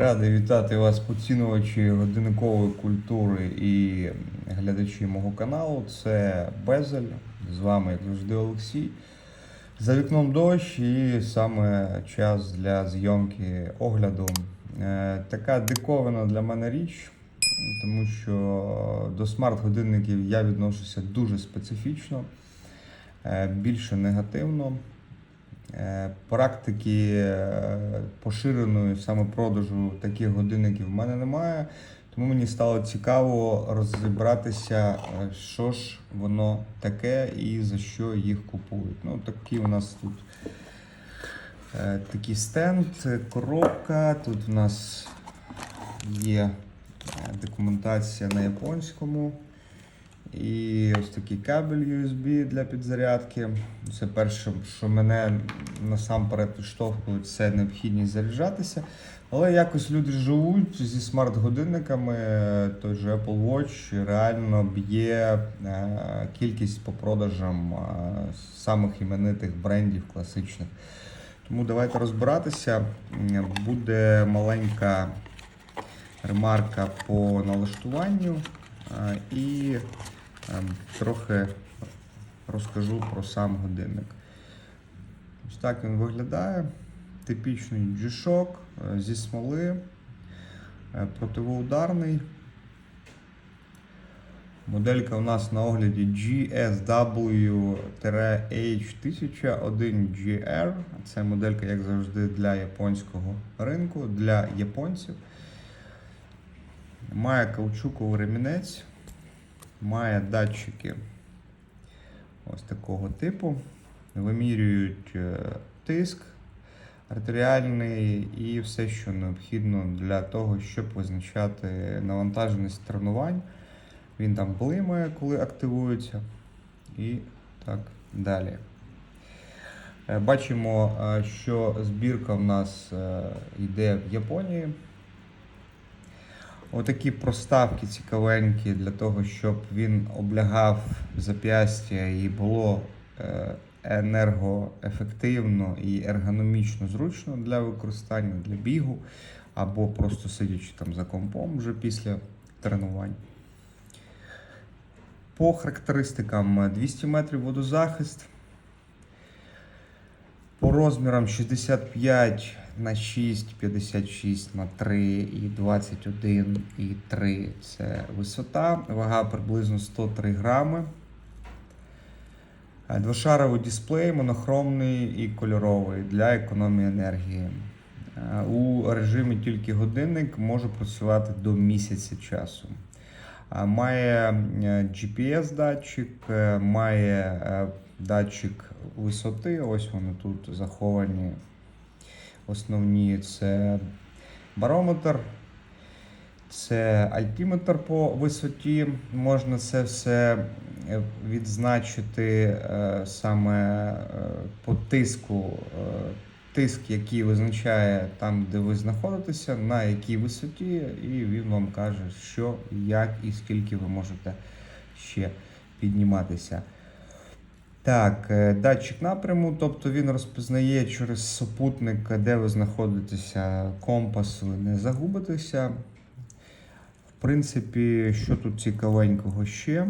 Радий вітати вас, поцінувачі годинникової культури і глядачі мого каналу. Це Безель. З вами, як завжди, Олексій. За вікном дощ і саме час для зйомки огляду. Е, Така диковина для мене річ, тому що до смарт-годинників я відношуся дуже специфічно, е, більше негативно. Е, Практики е, поширеної саме продажу таких годинників в мене немає, тому мені стало цікаво розібратися, е, що ж воно таке і за що їх купують. Ну, такі у нас тут такий стенд, коробка. Тут у нас є документація на японському. І ось такий кабель USB для підзарядки. Це перше, що мене насамперед підштовхує, це необхідність заряджатися. Але якось люди живуть зі смарт-годинниками, той же Apple Watch реально б'є е, кількість по продажам е, самих іменитих брендів класичних. Тому давайте розбиратися. Буде маленька ремарка по налаштуванню е, і трохи розкажу про сам годинник. Ось так він виглядає. Типічний G-Shock е, зі смоли, е, противоударний. Моделька у нас на огляді GSW-H1001GR. Це моделька, як завжди, для японського ринку, для японців. Має каучуковий ремінець, має датчики ось такого типу. Вимірюють е, тиск артеріальний і все, що необхідно для того, щоб визначати навантаженість тренувань. Він там блимає, коли активується. І так далі. Е, Бачимо, е, що збірка в нас йде в Японії. Отакі проставки цікавенькі для того, щоб він облягав зап'ястя і було е, енергоефективно і ергономічно зручно для використання, для бігу, або просто сидячи там за компом вже після тренувань. По характеристикам е, 200 метрів водозахист. По розмірам 65 на 6, 56 на 3 і 21 і 3 це висота. Вага приблизно 103 грами. Е, Двошаровий дисплей, монохромний і кольоровий для економії енергії. Е, У режимі тільки годинник може працювати до місяця часу. Має е, GPS-датчик, е, має датчик висоти. Ось вони тут заховані. Основні це барометр, це альтиметр по висоті. Можна це все е, відзначити е, саме е, по тиску. Тиск, який визначає там, де ви знаходитеся, на якій висоті, і він вам каже, що, як і скільки ви можете ще підніматися. Так, е, датчик напряму, тобто він розпізнає через супутник, де ви знаходитеся, компас, не загубитеся. В принципі, що тут цікавенького ще?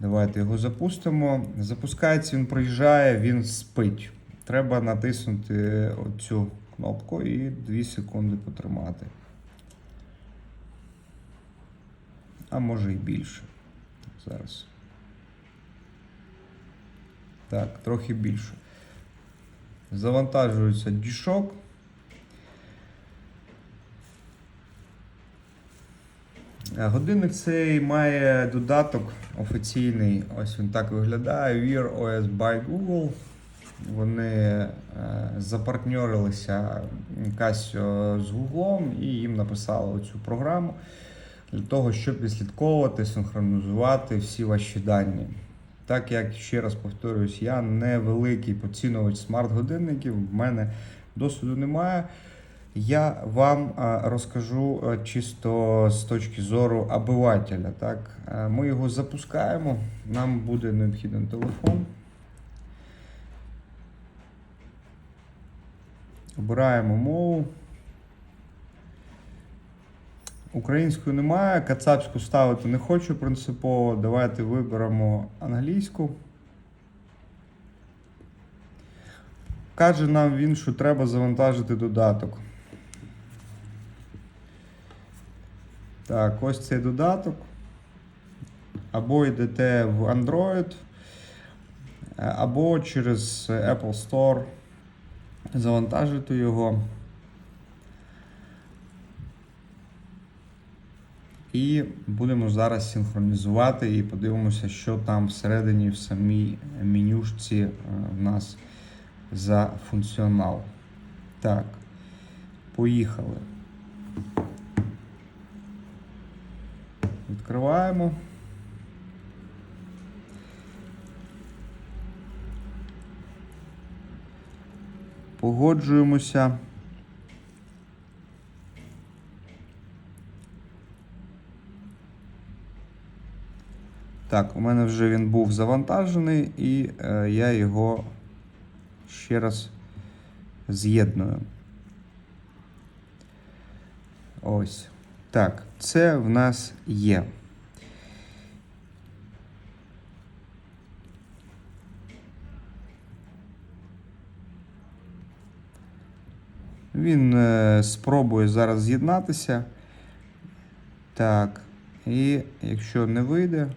Давайте його запустимо. Запускається, він проїжджає, він спить. Треба натиснути оцю кнопку і 2 секунди потримати. А може і більше. Зараз. Так, трохи більше. Завантажується дішок. Е, Годинник цей має додаток офіційний. Ось він так виглядає. Wear OS by Google. Вони е, запартньорилися Casio з Google і їм написали цю програму для того, щоб відслідковувати, синхронізувати всі ваші дані. Так як ще раз повторююсь, я не великий поцінувач смарт-годинників, в мене досвіду немає. Я вам розкажу чисто з точки зору обивателя. Так? Ми його запускаємо, нам буде необхідний телефон. Обираємо мову. Українською немає, кацапську ставити не хочу принципово. Давайте виберемо англійську. Каже нам він, що треба завантажити додаток. Так, ось цей додаток. Або йдете в Android, або через Apple Store завантажити його. І будемо зараз синхронізувати і подивимося, що там всередині в самій менюшці е, в нас за функціонал. Так, поїхали. Відкриваємо. Погоджуємося. Так, у мене вже він був завантажений, і е, я його ще раз з'єдную. Ось. Так, це в нас є. Він е, спробує зараз з'єднатися. Так. І якщо не вийде,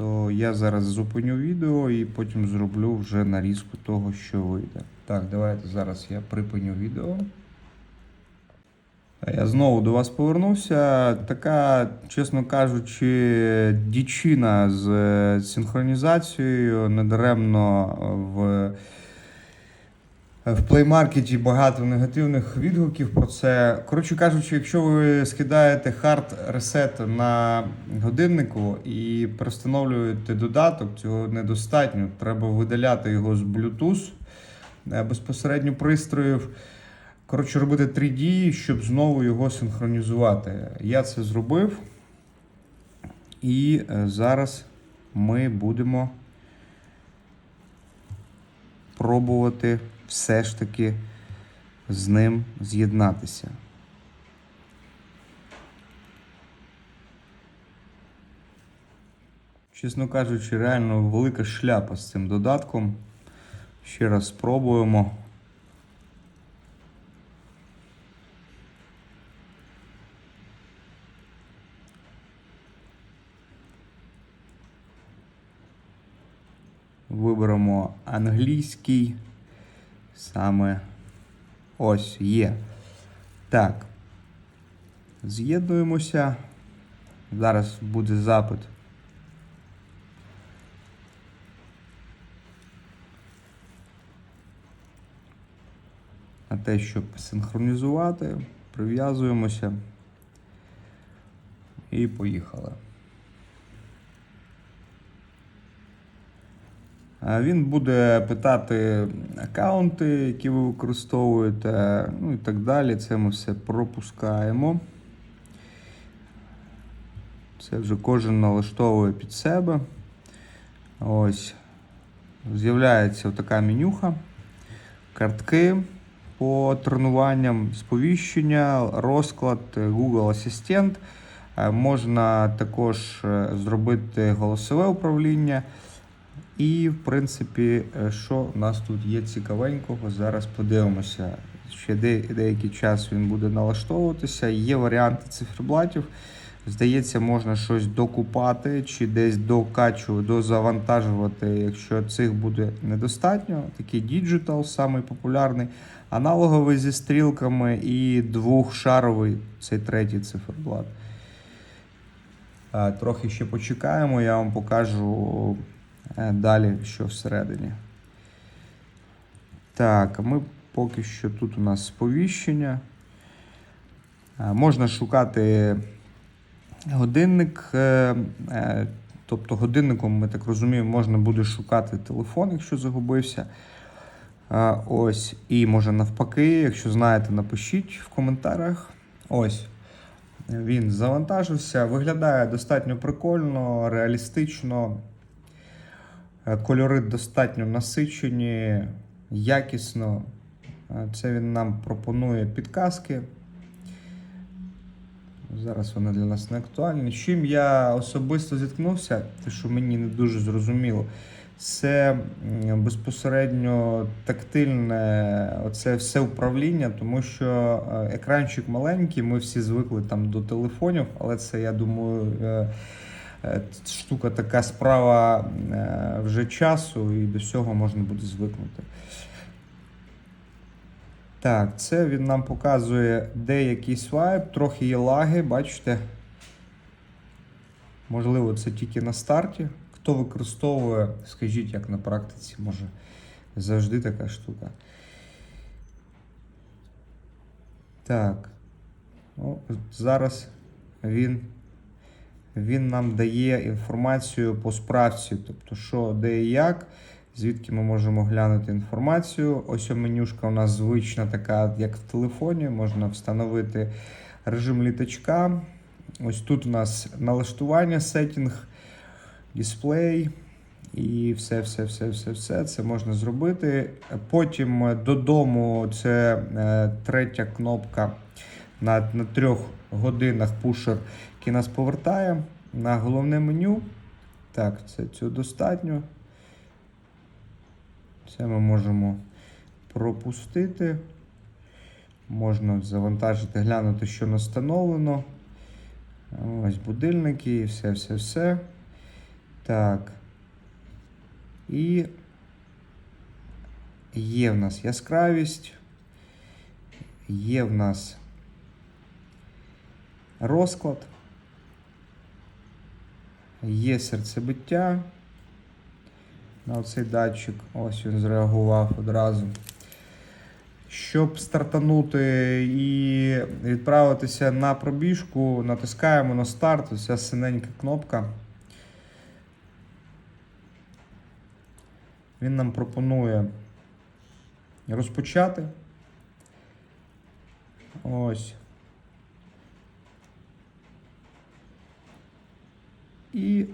то я зараз зупиню відео і потім зроблю вже нарізку того, що вийде. Так, давайте зараз я припиню відео. Я знову до вас повернувся. Така, чесно кажучи, дічина з е, синхронізацією недаремно в. В плеймаркеті багато негативних відгуків про це. Коротше кажучи, якщо ви скидаєте хард ресет на годиннику і перестановлюєте додаток, цього недостатньо. Треба видаляти його з Bluetooth е, безпосередньо пристроїв. Коротше, робити три дії, щоб знову його синхронізувати. Я це зробив. І е, зараз ми будемо пробувати все ж таки з ним з'єднатися. Чесно кажучи, реально велика шляпа з цим додатком. Ще раз спробуємо. Виберемо англійський. Саме ось є. Так. З'єднуємося. Зараз буде запит. На те, щоб синхронізувати, прив'язуємося і поїхали. Він буде питати аккаунти, які ви використовуєте, ну і так далі. Це ми все пропускаємо. Це вже кожен налаштовує під себе. Ось. З'являється така менюха, картки по тренуванням, сповіщення, розклад, Google Асистент. Е, Можна також е, зробити голосове управління. І, в принципі, е, що в нас тут є цікавенького, зараз подивимося. Ще де, деякий час він буде налаштовуватися. Є варіанти циферблатів. Здається, можна щось докупати чи десь докачувати, дозавантажувати, якщо цих буде недостатньо. Такий Digital, самий популярний, аналоговий зі стрілками і двохшаровий цей третій циферблат. Трохи ще почекаємо, я вам покажу е, далі, що всередині. Так, ми поки що тут у нас сповіщення. Можна шукати годинник. е, е, Тобто годинником, ми так розуміємо, можна буде шукати телефон, якщо загубився. Ось. І може навпаки, якщо знаєте, напишіть в коментарях. Ось. Він завантажився. Виглядає достатньо прикольно, реалістично. Е, Кольори достатньо насичені, якісно. Е, Це він нам пропонує підказки. Зараз вони для нас не актуальні. Чим я особисто зіткнувся, те, що мені не дуже зрозуміло, це безпосередньо тактильне оце все управління, тому що е, екранчик маленький, ми всі звикли там до телефонів, але це, я думаю, штука така справа е, вже часу, і до всього можна буде звикнути. Так, це він нам показує деякий свайп, трохи є лаги, бачите. Можливо, це тільки на старті. Хто використовує, скажіть, як на практиці, може завжди така штука. Так. Ну, зараз він, він нам дає інформацію по справці, тобто, що, де і як, звідки ми можемо глянути інформацію. Ось менюшка у нас звична така, як в телефоні, можна встановити режим літачка. Ось тут у нас налаштування, сеттінг, дисплей. І все, все, все, все, все це можна зробити. Потім додому це е, третя кнопка на, на трьох годинах пушер, який нас повертає на головне меню. Так, це цього достатньо. Це ми можемо пропустити. Можна завантажити, глянути, що настановлено. Ось будильники і все, все, все. Так. І є в нас яскравість, є в нас розклад, є серцебиття на оцей датчик. Ось він зреагував одразу. Щоб стартанути і відправитися на пробіжку, натискаємо на старт, ось синенька кнопка. Він нам пропонує розпочати. Ось. І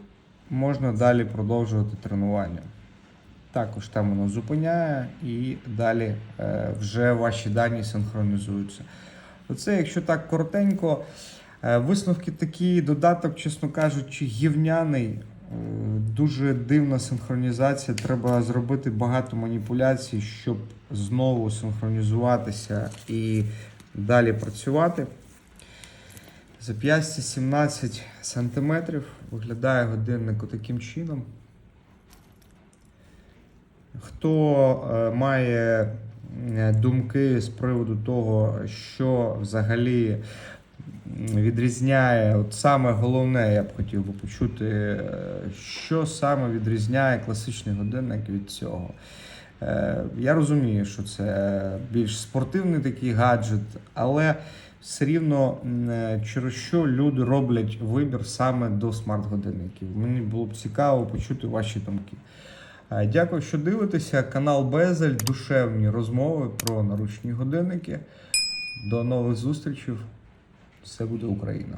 можна далі продовжувати тренування. Також там воно зупиняє і далі е, вже ваші дані синхронізуються. Оце, якщо так коротенько, е, висновки такі, додаток, чесно кажучи, гівняний. Е, Дуже дивна синхронізація. Треба зробити багато маніпуляцій, щоб знову синхронізуватися і далі працювати. Зап'ястя 17 см. Виглядає годинник таким чином. Хто е, має е, думки з приводу того, що взагалі відрізняє, от саме головне, я б хотів би почути, е, що саме відрізняє класичний годинник від цього. Я розумію, що це більш спортивний такий гаджет, але все рівно е, через що люди роблять вибір саме до смарт-годинників. Мені було б цікаво почути ваші думки. Е, Дякую, що дивитеся. Канал Безель, душевні розмови про наручні годинники. До нових зустрічей. Все буде Україна!